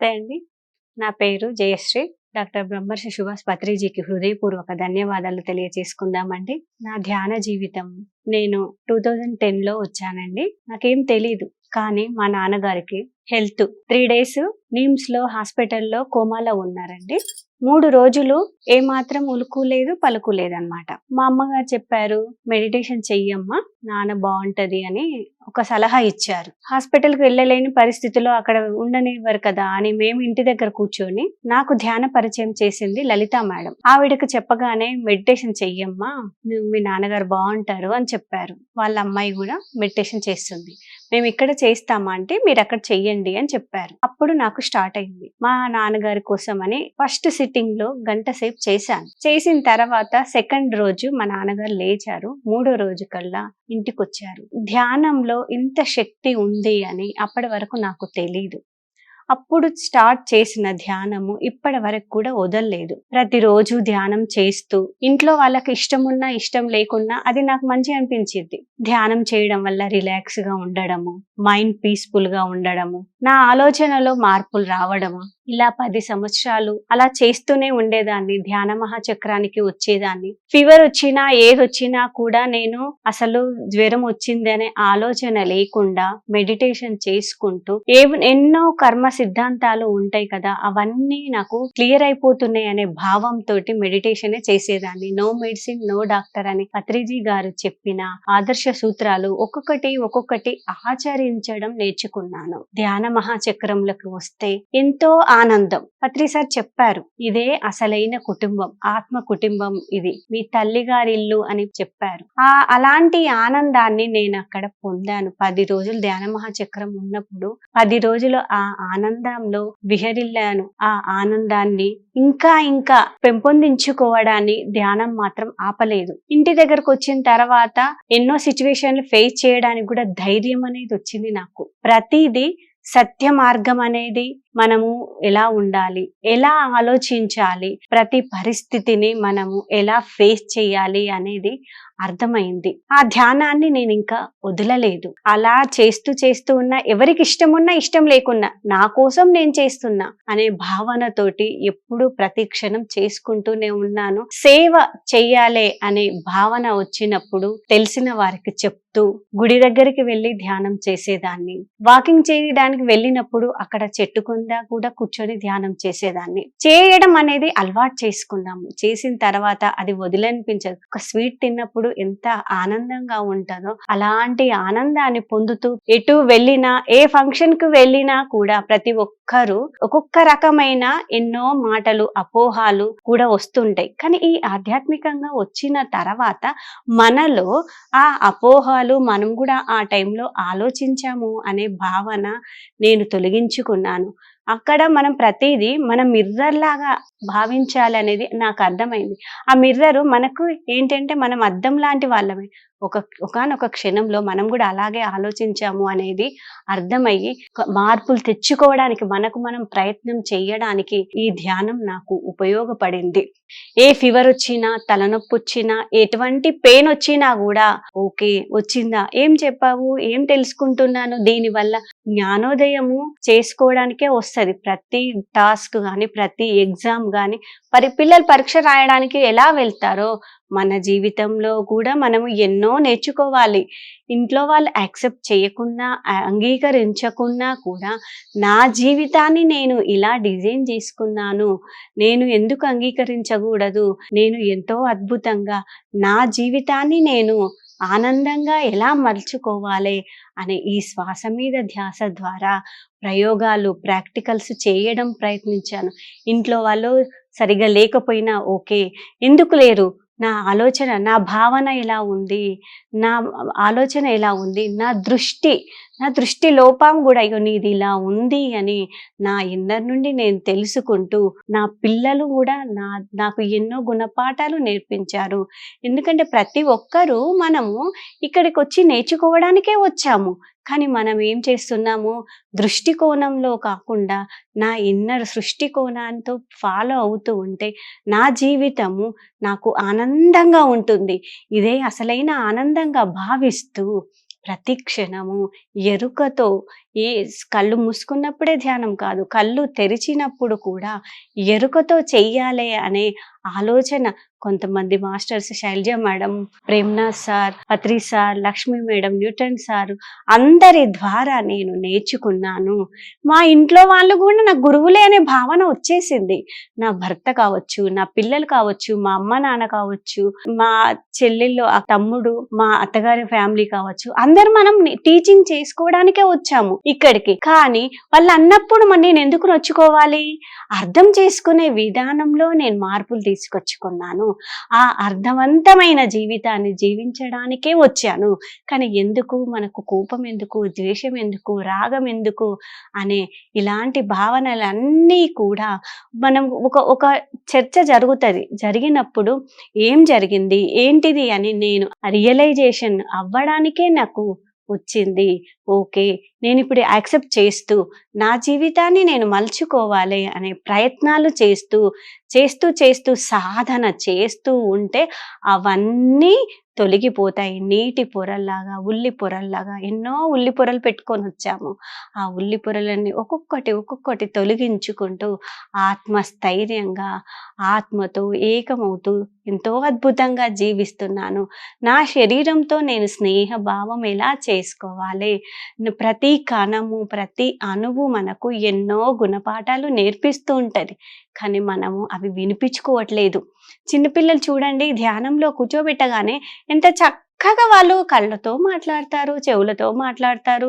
నమస్తే అండి. నా పేరు జయశ్రీ. డాక్టర్ బ్రహ్మర్షి సుభాష్ పత్రిజీకి హృదయపూర్వక ధన్యవాదాలు తెలియజేసుకుందామండి. నా ధ్యాన జీవితం నేను టూ థౌజండ్ టెన్లో వచ్చానండి. నాకేం తెలీదు కానీ మా నాన్నగారికి హెల్త్. త్రీ డేస్ నిమ్స్లో హాస్పిటల్లో కోమాలో ఉన్నారండి. మూడు రోజులు ఏమాత్రం ఉలుకు లేదు పలుకు లేదనమాట మా అమ్మగారు చెప్పారు మెడిటేషన్ చెయ్యమ్మా నాన్న బాగుంటది అని ఒక సలహా ఇచ్చారు. హాస్పిటల్కి వెళ్ళలేని పరిస్థితిలో అక్కడ ఉండనివ్వరు కదా అని మేము ఇంటి దగ్గర కూర్చొని నాకు ధ్యాన పరిచయం చేసింది లలిత మేడం. ఆవిడకు చెప్పగానే మెడిటేషన్ చెయ్యమ్మా మీ నాన్నగారు బాగుంటారు అని చెప్పారు. వాళ్ళ అమ్మాయి కూడా మెడిటేషన్ చేస్తుంది. మేము ఇక్కడ చేస్తామా అంటే మీరు అక్కడ చెయ్యండి అని చెప్పారు. అప్పుడు నాకు స్టార్ట్ అయింది. మా నాన్నగారి కోసం అని ఫస్ట్ సిట్టింగ్లో గంట సేపు చేశాను. చేసిన తర్వాత సెకండ్ రోజు మా నాన్నగారు లేచారు. మూడో రోజు కల్లా ఇంటికి వచ్చారు ధ్యానంలో ఇంత శక్తి ఉంది అని అప్పటి వరకు నాకు తెలీదు. అప్పుడు స్టార్ట్ చేసిన ధ్యానము ఇప్పటి వరకు కూడా వదలలేదు. ప్రతిరోజు ధ్యానం చేస్తూ ఇంట్లో వాళ్ళకి ఇష్టం ఉన్నా ఇష్టం లేకున్నా అది నాకు మంచి అనిపించింది ధ్యానం చేయడం వల్ల రిలాక్స్గా ఉండడము మైండ్ పీస్ఫుల్గా ఉండడము నా ఆలోచనలో మార్పులు రావడము ఇలా పది సంవత్సరాలు అలా చేస్తూనే ఉండేదాన్ని ధ్యాన మహాచక్రానికి వచ్చేదాన్ని. ఫీవర్ వచ్చినా ఏది వచ్చినా కూడా నేను అసలు జ్వరం వచ్చింది అనే ఆలోచన లేకుండా మెడిటేషన్ చేసుకుంటూ ఏ ఎన్నో కర్మ సిద్ధాంతాలు ఉంటాయి కదా అవన్నీ నాకు క్లియర్ అయిపోతున్నాయి అనే భావంతో మెడిటేషన్ చేసేదాన్ని. నో మెడిసిన్ నో డాక్టర్ అని పత్రిజీ గారు చెప్పిన ఆదర్శ సూత్రాలు ఒక్కొక్కటి ఒక్కొక్కటి ఆచరించడం నేర్చుకున్నాను. ధ్యాన మహాచక్రంలోకి వస్తే ఎంతో ఆనందం. పత్రి సార్ చెప్పారు ఇదే అసలైన కుటుంబం ఆత్మ కుటుంబం ఇది. మీ తల్లి గారి ఇల్లు అని చెప్పారు. ఆ అలాంటి ఆనందాన్ని నేను అక్కడ పొందాను. పది రోజులు ధ్యాన మహాచక్రం ఉన్నప్పుడు పది రోజులు ఆ ఆనందం ఆనందంలో విహరిల్లాను. ఆ ఆనందాన్ని ఇంకా ఇంకా పెంపొందించుకోవడాన్ని ధ్యానం మాత్రం ఆపలేదు. ఇంటి దగ్గరకు వచ్చిన తర్వాత ఎన్నో సిచ్యువేషన్లు ఫేస్ చేయడానికి కూడా ధైర్యం అనేది వచ్చింది నాకు. ప్రతిదీ సత్య మార్గం అనేది మనము ఎలా ఉండాలి? ఎలా ఆలోచించాలి? ప్రతి పరిస్థితిని మనము ఎలా ఫేస్ చేయాలి అనేది అర్థమైంది. ఆ ధ్యానాన్ని నేను ఇంకా వదలలేదు. అలా చేస్తూ చేస్తూ ఉన్నా ఎవరికి ఇష్టం ఉన్నా ఇష్టం లేకున్నా నా కోసం నేను చేస్తున్నా అనే భావనతోటి ఎప్పుడు ప్రతి క్షణం చేసుకుంటూనే ఉన్నాను. సేవ చెయ్యాలే అనే భావన వచ్చినప్పుడు తెలిసిన వారికి చెప్పు చెప్తూ గుడి దగ్గరికి వెళ్ళి ధ్యానం చేసేదాన్ని. వాకింగ్ చేయడానికి వెళ్ళినప్పుడు అక్కడ చెట్టు కింద కూడా కూర్చొని ధ్యానం చేసేదాన్ని. చేయడం అనేది అలవాటు చేసుకున్నాము. చేసిన తర్వాత అది వదిలనిపించదు. ఒక స్వీట్ తిన్నప్పుడు ఎంత ఆనందంగా ఉంటుందో అలాంటి ఆనందాన్ని పొందుతూ ఎటు వెళ్ళినా ఏ ఫంక్షన్కు వెళ్ళినా కూడా ప్రతి ఒక్కరు ఒక్కొక్క రకమైన ఎన్నో మాటలు అపోహాలు కూడా వస్తుంటాయి. కానీ ఈ ఆధ్యాత్మికంగా వచ్చిన తర్వాత మనలో ఆ అపోహ అపోహాలు మనం కూడా ఆ టైంలో ఆలోచించాము అనే భావన నేను తొలగించుకున్నాను. అక్కడ మనం ప్రతిదీ మనం మిర్రర్ లాగా భావించాలనేది నాకు అర్థమైంది. ఆ మిర్రర్ మనకు ఏంటంటే మనం అద్దం లాంటి వాళ్ళమే. ఒక ఒకనొక క్షణంలో మనం కూడా అలాగే ఆలోచించాము అనేది అర్థమయ్యి మార్పులు తెచ్చుకోవడానికి మనకు మనం ప్రయత్నం చేయడానికి ఈ ధ్యానం నాకు ఉపయోగపడింది. ఏ ఫీవర్ వచ్చినా తలనొప్పి వచ్చినా ఎటువంటి పెయిన్ వచ్చినా కూడా ఓకే వచ్చిందా? ఏం చెప్పావు? ఏం తెలుసుకుంటున్నాను? దీనివల్ల జ్ఞానోదయము చేసుకోవడానికే వస్తుంది. ప్రతి టాస్క్ కానీ ప్రతి ఎగ్జామ్ కానీ మరి పిల్లలు పరీక్ష రాయడానికి ఎలా వెళ్తారో మన జీవితంలో కూడా మనము ఎన్నో నేర్చుకోవాలి. ఇంట్లో వాళ్ళు యాక్సెప్ట్ చేయకున్నా అంగీకరించకున్నా కూడా నా జీవితాన్ని నేను ఇలా డిజైన్ చేసుకున్నాను నేను ఎందుకు అంగీకరించకూడదు నేను ఎంతో అద్భుతంగా నా జీవితాన్ని నేను ఆనందంగా ఎలా మలుచుకోవాలి అనే ఈ శ్వాస మీద ధ్యాస ద్వారా ప్రయోగాలు ప్రాక్టికల్స్ చేయడం ప్రయత్నించాను. ఇంట్లో వాళ్ళు సరిగా లేకపోయినా ఓకే ఎందుకు లేరు? నా ఆలోచన నా భావన ఎలా ఉంది? నా ఆలోచన ఎలా ఉంది? నా దృష్టి నా దృష్టి లోపం కూడా అయ్యో నీది ఇలా ఉంది అని నా ఇన్నర్ నుండి నేను తెలుసుకుంటూ నా పిల్లలు కూడా నా నాకు ఎన్నో గుణపాఠాలు నేర్పించారు. ఎందుకంటే ప్రతి ఒక్కరూ మనము ఇక్కడికి వచ్చి నేర్చుకోవడానికే వచ్చాము. కానీ మనం ఏం చేస్తున్నాము? దృష్టికోణంలో కాకుండా నా ఇన్నర్ సృష్టికోణంతో ఫాలో అవుతూ ఉంటే నా జీవితము నాకు ఆనందంగా ఉంటుంది. ఇదే అసలైన ఆనందంగా భావిస్తూ ప్రతి క్షణము ఎరుకతో ఏ కళ్ళు మూసుకున్నప్పుడే ధ్యానం కాదు కళ్ళు తెరిచినప్పుడు కూడా ఎరుకతో చెయ్యాలి అనే ఆలోచన. కొంతమంది masters Shailaja madam Premnath sir Patri sir Lakshmi madam Newton sir అందరి ద్వారా నేను నేర్చుకున్నాను. మా ఇంట్లో వాళ్ళు కూడా నా గురువులే అనే భావన వచ్చేసింది. నా భర్త కావచ్చు నా పిల్లలు కావచ్చు మా అమ్మ నాన్న కావచ్చు మా చెల్లెళ్ళు ఆ తమ్ముడు మా అత్తగారి ఫ్యామిలీ కావచ్చు అందరు మనం టీచింగ్ చేసుకోవడానికే వచ్చాము ఇక్కడికి. కానీ వాళ్ళు అన్నప్పుడు నేను ఎందుకు నొచ్చుకోవాలి? అర్థం చేసుకునే విధానంలో నేను మార్పులు తీసుకొచ్చుకున్నాను. ఆ అర్థవంతమైన జీవితాన్ని జీవించడానికే వచ్చాను. కానీ ఎందుకు? మనకు కోపం ఎందుకు? ద్వేషం ఎందుకు? రాగం ఎందుకు? అనే ఇలాంటి భావనలన్నీ కూడా మనం ఒక ఒక చర్చ జరుగుతుంది. జరిగినప్పుడు ఏం జరిగింది? ఏంటిది అని నేను రియలైజేషన్ అవ్వడానికే నాకు వచ్చింది. ఓకే నేను ఇప్పుడు యాక్సెప్ట్ చేస్తూ నా జీవితాన్ని నేను మలుచుకోవాలి అనే ప్రయత్నాలు చేస్తూ చేస్తూ చేస్తూ సాధన చేస్తూ ఉంటే అవన్నీ తొలగిపోతాయి. నీటి పొరల్లాగా ఉల్లి పొరల్లాగా ఎన్నో ఉల్లి పొరలు పెట్టుకొని వచ్చాము. ఆ ఉల్లి పొరలన్నీ ఒక్కొక్కటి ఒక్కొక్కటి తొలగించుకుంటూ ఆత్మస్థైర్యంగా ఆత్మతో ఏకమవుతూ ఎంతో అద్భుతంగా జీవిస్తున్నాను. నా శరీరంతో నేను స్నేహభావం ఎలా చేసుకోవాలి? ప్రతి కణము ప్రతి అణువు మనకు ఎన్నో గుణపాఠాలు నేర్పిస్తూ ఉంటుంది. కానీ మనము అవి వినిపించుకోవట్లేదు. చిన్నపిల్లలు చూడండి ధ్యానంలో కూర్చోబెట్టగానే ఎంత చక్కగా వాళ్ళు కళ్ళతో మాట్లాడతారు చెవులతో మాట్లాడతారు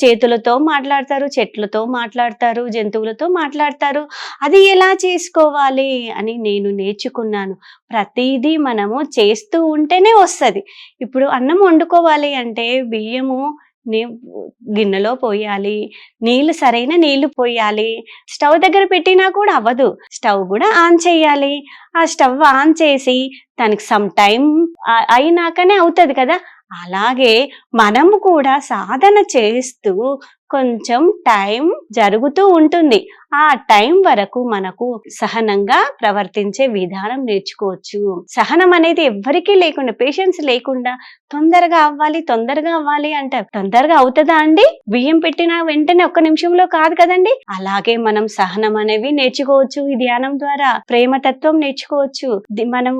చేతులతో మాట్లాడతారు చెట్లతో మాట్లాడతారు జంతువులతో మాట్లాడతారు. అది ఎలా చేసుకోవాలి అని నేను నేర్చుకున్నాను. ప్రతిదీ మనము చేస్తూ ఉంటేనే వస్తుంది. ఇప్పుడు అన్నం వండుకోవాలి అంటే బియ్యము గిన్నెలో పోయాలి నీళ్ళు సరైన నీళ్ళు పోయాలి. స్టవ్ దగ్గర పెట్టినా కూడా అవ్వదు. స్టవ్ కూడా ఆన్ చేయాలి. ఆ స్టవ్ ఆన్ చేసి తనకి సమ్ టైం అయినాకనే అవుతుంది కదా. అలాగే మనం కూడా సాధన చేస్తూ కొంచెం టైం జరుగుతూ ఉంటుంది. ఆ టైం వరకు మనకు సహనంగా ప్రవర్తించే విధానం నేర్చుకోవచ్చు. సహనం అనేది ఎవ్వరికీ లేకుండా పేషెన్స్ లేకుండా తొందరగా అవ్వాలి తొందరగా అవ్వాలి అంటే తొందరగా అవుతుందా అండి? బియ్యం పెట్టిన వెంటనే ఒక్క నిమిషంలో కాదు కదండి? అలాగే మనం సహనం అనేవి నేర్చుకోవచ్చు. ఈ ధ్యానం ద్వారా ప్రేమతత్వం నేర్చుకోవచ్చు. మనం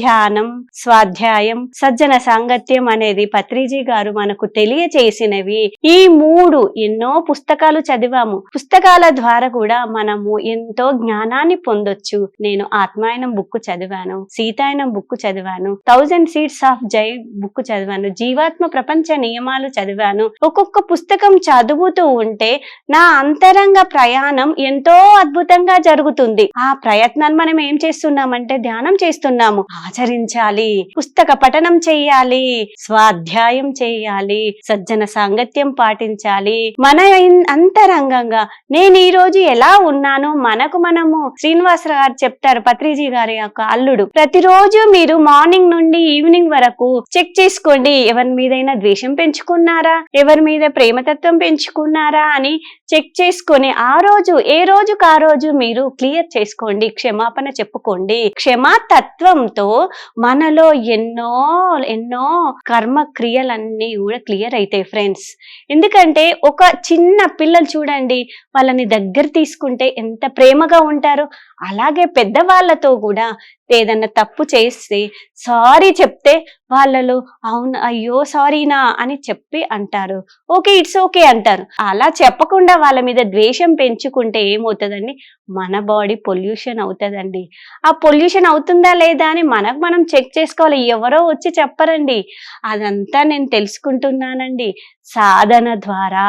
ధ్యానం స్వాధ్యాయం సజ్జన సాంగత్యం అనేది పత్రిజీ గారు మనకు తెలియచేసినవి. ఈ మూడు ఎన్నో పుస్తకాలు చదివాము. పుస్తకాల ద్వారా కూడా మనము ఎంతో జ్ఞానాన్ని పొందొచ్చు. నేను ఆత్మాయనం బుక్ చదివాను సీతాయనం బుక్ చదివాను thousand seats of Jai book చదివాను జీవాత్మ ప్రపంచ నియమాలు చదివాను. ఒక్కొక్క పుస్తకం చదువుతూ ఉంటే నా అంతరంగ ప్రయాణం ఎంతో అద్భుతంగా జరుగుతుంది. ఆ ప్రయత్నాన్ని మనం ఏం చేస్తున్నామంటే ధ్యానం చేస్తున్నాము. ఆచరించాలి పుస్తక పఠనం చేయాలి స్వాధ్యాయం చేయాలి సజ్జన సాంగత్యం పాటించాలి. మన అంతరంగంగా నేను ఈ రోజు ఎలా ఉన్నానో మనకు మనము శ్రీనివాసరావు గారు చెప్తారు పత్రిజీ గారి యొక్క అల్లుడు. ప్రతిరోజు మీరు మార్నింగ్ నుండి ఈవినింగ్ వరకు చెక్ చేసుకోండి ఎవరి మీదైనా ద్వేషం పెంచుకున్నారా ఎవరి మీద ప్రేమతత్వం పెంచుకున్నారా అని చెక్ చేసుకొని ఆ రోజు ఏ రోజుకు ఆ రోజు మీరు క్లియర్ చేసుకోండి క్షమాపణ చెప్పుకోండి. క్షమాతత్వంతో మనలో ఎన్నో ఎన్నో కర్మ క్రియలన్నీ కూడా క్లియర్ అవుతాయి ఫ్రెండ్స్ ఎందుకంటే ఒక చిన్న పిల్లలు చూడండి వాళ్ళని దగ్గర తీసుకుంటే ఎంత ప్రేమగా ఉంటారు అలాగే పెద్దవాళ్ళతో కూడా ఏదన్నా తప్పు చేస్తే సారీ చెప్తే వాళ్ళలో అవును అయ్యో సారీనా అని చెప్పి అంటారు. ఓకే ఇట్స్ ఓకే అంటారు. అలా చెప్పకుండా వాళ్ళ మీద ద్వేషం పెంచుకుంటే ఏమవుతుందండి? మన బాడీ పొల్యూషన్ అవుతుందండి. ఆ పొల్యూషన్ అవుతుందా లేదా అని మనకు మనం చెక్ చేసుకోవాలి. ఎవరో వచ్చి చెప్పరండి. అదంతా నేను తెలుసుకుంటున్నానండి. సాధన ద్వారా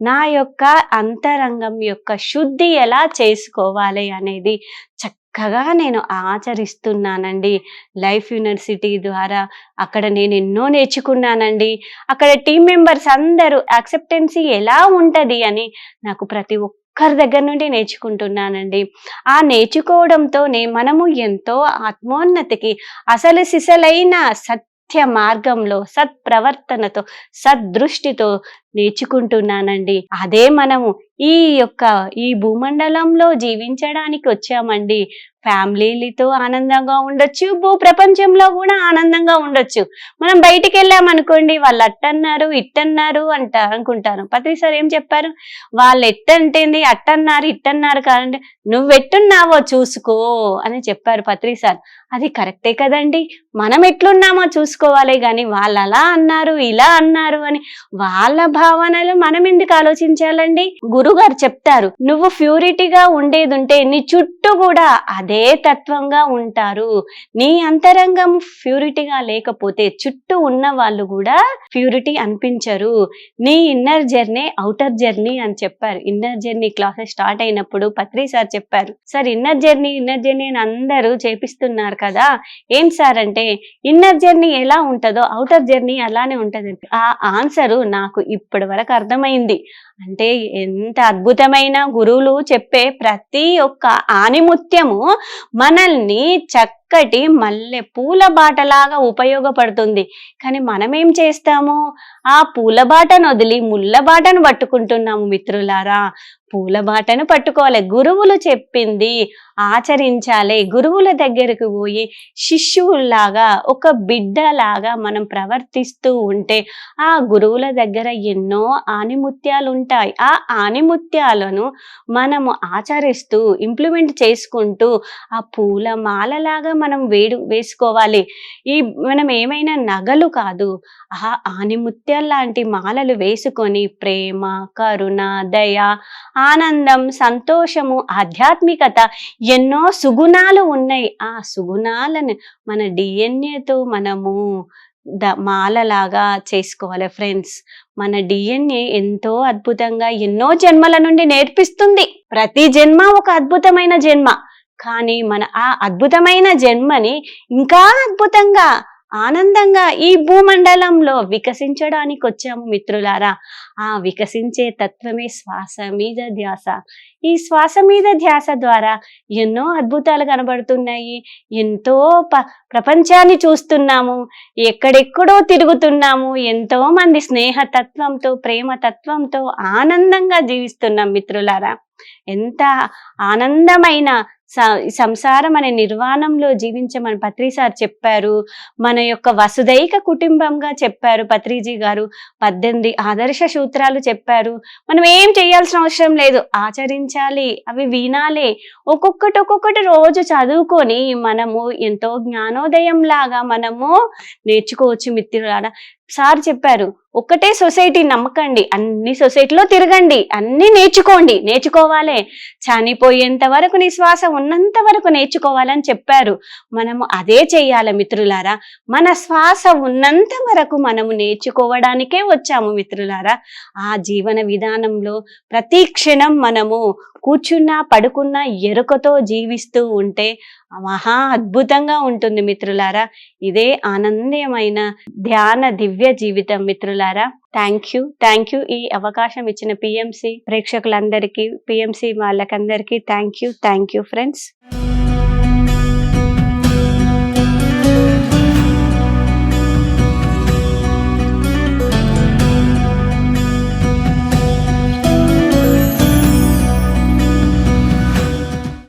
నా యొక్క అంతరంగం యొక్క శుద్ధి ఎలా చేసుకోవాలి అనేది చక్కగా నేను ఆచరిస్తున్నానండి. లైఫ్ యూనివర్సిటీ ద్వారా అక్కడ నేను ఎన్నో నేర్చుకున్నానండి. అక్కడ టీం మెంబర్స్ అందరూ యాక్సెప్టెన్సీ ఎలా ఉంటుంది అని నాకు ప్రతి ఒక్కరి దగ్గర నుండి నేర్చుకుంటున్నానండి. ఆ నేర్చుకోవడంతోనే మనము ఎంతో ఆత్మోన్నతికి అసలు సిసలైన సత్య మార్గంలో సత్ప్రవర్తనతో సద్దృష్టితో నేర్చుకుంటున్నానండి. అదే మనము ఈ యొక్క ఈ భూమండలంలో జీవించడానికి వచ్చామండి. ఫ్యామిలీలతో ఆనందంగా ఉండొచ్చు భూ ప్రపంచంలో కూడా ఆనందంగా ఉండొచ్చు. మనం బయటికి వెళ్ళామనుకోండి వాళ్ళు అట్టన్నారు ఇట్టన్నారు అంట అనుకుంటారు. పత్రి సార్ ఏం చెప్పారు? వాళ్ళు ఎట్టంటేంది అట్టన్నారు ఇట్టన్నారు కాదండి. నువ్వెట్టున్నావో చూసుకో అని చెప్పారు పత్రి సార్ అది కరెక్టే కదండి. మనం ఎట్లున్నామో చూసుకోవాలి కానీ వాళ్ళు అలా అన్నారు ఇలా అన్నారు అని వాళ్ళ భావనలు మనం ఎందుకు ఆలోచించాలండి? గురుగారు చెప్తారు నువ్వు ప్యూరిటీగా ఉండేది ఉంటే నీ చుట్టూ కూడా అదే తత్వంగా ఉంటారు. నీ అంతరంగం ప్యూరిటీగా లేకపోతే చుట్టూ ఉన్న వాళ్ళు కూడా ప్యూరిటీ అనిపించరు. నీ ఇన్నర్ జర్నీ అవుటర్ జర్నీ అని చెప్పారు. ఇన్నర్ జర్నీ క్లాసెస్ స్టార్ట్ అయినప్పుడు పత్రి సార్ చెప్పారు sir inner journey inner journey అని అందరూ చేపిస్తున్నారు కదా. ఏం సార్ అంటే ఇన్నర్ జర్నీ ఎలా ఉంటుందో అవుటర్ జర్నీ అలానే ఉంటుందండి ఆ ఆన్సరు నాకు ఇప్పటి వరకు అర్థమైంది. అంటే ఎంత అద్భుతమైన గురువులు చెప్పే ప్రతి ఒక్క ఆనిముత్యము మనల్ని చక్కటి మల్లె పూల బాటలాగా ఉపయోగపడుతుంది. కానీ మనం ఏం చేస్తాము? ఆ పూల బాటను వదిలి ముళ్ళ బాటను పట్టుకుంటున్నాము మిత్రులారా. పూల బాటను పట్టుకోవాలి. గురువులు చెప్పింది ఆచరించాలి. గురువుల దగ్గరకు పోయి శిష్యువులాగా ఒక బిడ్డలాగా మనం ప్రవర్తిస్తూ ఉంటే ఆ గురువుల దగ్గర ఎన్నో ఆనిముత్యాలు ఉంటాయి ఆ ఆనిముత్యాలను మనము ఆచరిస్తూ ఇంప్లిమెంట్ చేసుకుంటూ ఆ పూల మాలలాగా మనం వేడు వేసుకోవాలి. ఈ మనం ఏమైనా నగలు కాదు. ఆ ఆనిముత్యాల లాంటి మాలలు వేసుకొని ప్రేమ కరుణ దయ ఆనందం సంతోషము ఆధ్యాత్మికత ఎన్నో సుగుణాలు ఉన్నాయి. ఆ సుగుణాలను మన డిఎన్ఏతో మనము ద మాలలాగా చేసుకోవాలి ఫ్రెండ్స్. మన డిఎన్ఏ ఎంతో అద్భుతంగా ఎన్నో జన్మల నుండి నేర్పిస్తుంది. ప్రతి జన్మ ఒక అద్భుతమైన జన్మ. కానీ మన ఆ అద్భుతమైన జన్మని ఇంకా అద్భుతంగా ఆనందంగా ఈ భూమండలంలో వికసించడానికి వచ్చాము మిత్రులారా. ఆ వికసించే తత్వమే శ్వాస మీద ధ్యాస. ఈ శ్వాస మీద ధ్యాస ద్వారా ఎన్నో అద్భుతాలు కనబడుతున్నాయి. ఎంతో ప ప్రపంచాన్ని చూస్తున్నాము. ఎక్కడెక్కడో తిరుగుతున్నాము. ఎంతో మంది స్నేహతత్వంతో ప్రేమ తత్వంతో ఆనందంగా జీవిస్తున్నాం మిత్రులారా. ఎంత ఆనందమైన సంసారం అనే నిర్వాణంలో జీవించమని పత్రి సార్ చెప్పారు. మన యొక్క వసుదైక కుటుంబంగా చెప్పారు పత్రిజీ గారు. పద్దెనిమిది ఆదర్శ సూత్రాలు చెప్పారు. మనం ఏం చేయాల్సిన అవసరం లేదు. ఆచరించాలి. అవి వినాలి. ఒక్కొక్కటి ఒక్కొక్కటి రోజు చదువుకొని మనము ఎంతో జ్ఞానోదయం లాగా మనము నేర్చుకోవచ్చు మిత్రులారా. సార్ చెప్పారు ఒక్కటే సొసైటీ నమ్మకండి అన్ని సొసైటీలో తిరగండి అన్ని నేర్చుకోండి నేర్చుకోవాలి. చనిపోయేంత వరకు నీ శ్వాస ఉన్నంత వరకు నేర్చుకోవాలని చెప్పారు. మనము అదే చెయ్యాలి మిత్రులారా. మన శ్వాస ఉన్నంత వరకు మనము నేర్చుకోవడానికే వచ్చాము మిత్రులారా. ఆ జీవన విధానంలో ప్రతి క్షణం మనము కూర్చున్నా పడుకున్నా ఎరుకతో జీవిస్తూ ఉంటే మహా అద్భుతంగా ఉంటుంది మిత్రులారా. ఇదే ఆనందమైన ధ్యాన దివ్య జీవితం మిత్రులారా. థ్యాంక్ యూ థ్యాంక్ యూ ఈ అవకాశం ఇచ్చిన పిఎంసి ప్రేక్షకులందరికీ పిఎంసి వాళ్ళకందరికీ thank you thank you friends